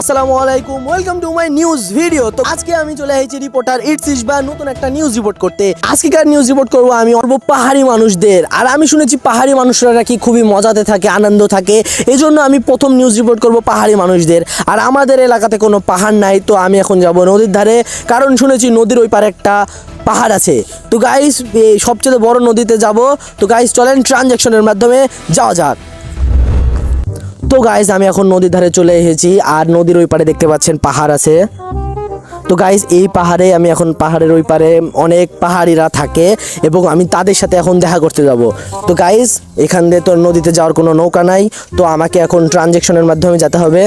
আসসালামু আলাইকুম welcome to my news video তো আজকে আমি চলে এসেছি রিপোর্টার ইসবা নতুন একটা নিউজ রিপোর্ট করতে। নিউজ রিপোর্ট করব আমি অল্প পাহাড়ি মানুষদের। আর আমি শুনেছি পাহাড়ি মানুষরা নাকি খুবই মজাতে থাকে, আনন্দ থাকে। আমি প্রথম নিউজ রিপোর্ট করব পাহাড়ি মানুষদের। আর আমাদের এলাকাতে কোনো পাহাড় নাই, তো আমি এখন যাব নদীর ধারে। কারণ শুনেছি নদীর ওই পারে একটা পাহাড় আছে। তো গাইস সবচেয়ে বড় নদীতে যাব। তো গাইস চলেন ট্রানজ্যাকশনের মাধ্যমে যাওয়া যাক। তো গাইজ আমি এখন নদীর ধারে চলে এসেছি, আর নদীর ওই পারে দেখতে পাচ্ছেন পাহাড় আছে। তো গাইজ এই পাহাড়ে আমি এখন, পাহাড়ের ওই পারে অনেক পাহাড়িরা থাকে, এবং আমি তাদের সাথে এখন দেখা করতে যাব। তো গাইজ এখান দিয়ে তো নদীতে যাওয়ার কোনো নৌকা নাই, তো আমাকে এখন ট্রানজেকশনের মাধ্যমে যেতে হবে।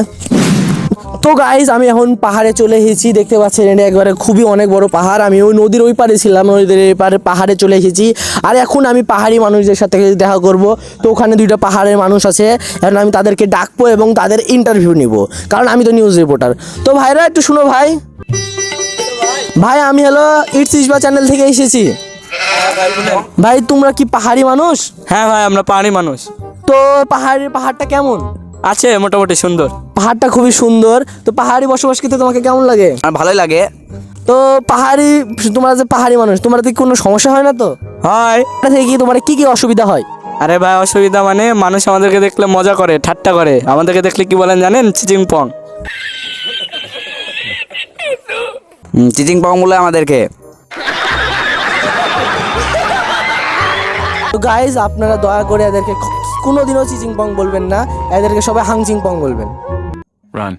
তো গাইজ আমি এখন পাহাড়ে চলে এসেছি দেখতে পাচ্ছেন এটা একবারে খুবই অনেক বড় পাহাড়। আমি ওই নদীর ওই পারে ছিলাম নদীর এই পারে পাহাড়ে চলে এসেছি। আর এখন আমি পাহাড়ি মানুষদের সাথে দেখা করব। তো ওখানে দুইটা পাহাড়ের মানুষ আছে এখন আমি তাদেরকে ডাকবো এবং তাদের ইন্টারভিউ নিব। কারণ আমি তো নিউজ রিপোর্টার তো ভাইরা একটু শুনো ভাই। ভাই আমি হলো ইটস ইসবা চ্যানেল থেকে এসেছি। ভাই তোমরা কি পাহাড়ি মানুষ? হ্যাঁ ভাই আমরা পাহাড়ি মানুষ। তো পাহাড়ের পাহাড়টা কেমন? আছে মোটামুটি সুন্দর। পাহাড়টা খুবই সুন্দর। তো পাহাড়ি বসবাস করতে তোমাকে কেমন লাগে? ভালোই লাগে। তো পাহাড়ি তোমরা যে পাহাড়ি মানুষ তোমার কি কোনো সমস্যা হয় না তো? হয়। থেকে কি তোমার কি কি অসুবিধা হয়? আরে ভাই অসুবিধা মানে মানুষ আমাদেরকে দেখলে মজা করে ঠাট্টা করে। আমাদেরকে দেখলে কি বলেন জানেন? চিচিং পং চিচিং পং বলে আমাদেরকে। তো গাইজ আপনারা দয়া করে এদেরকে কোনোদিনও চিচিং পং বলবেন না, এদেরকে সবাই হাংচিং পং বলবেন Run.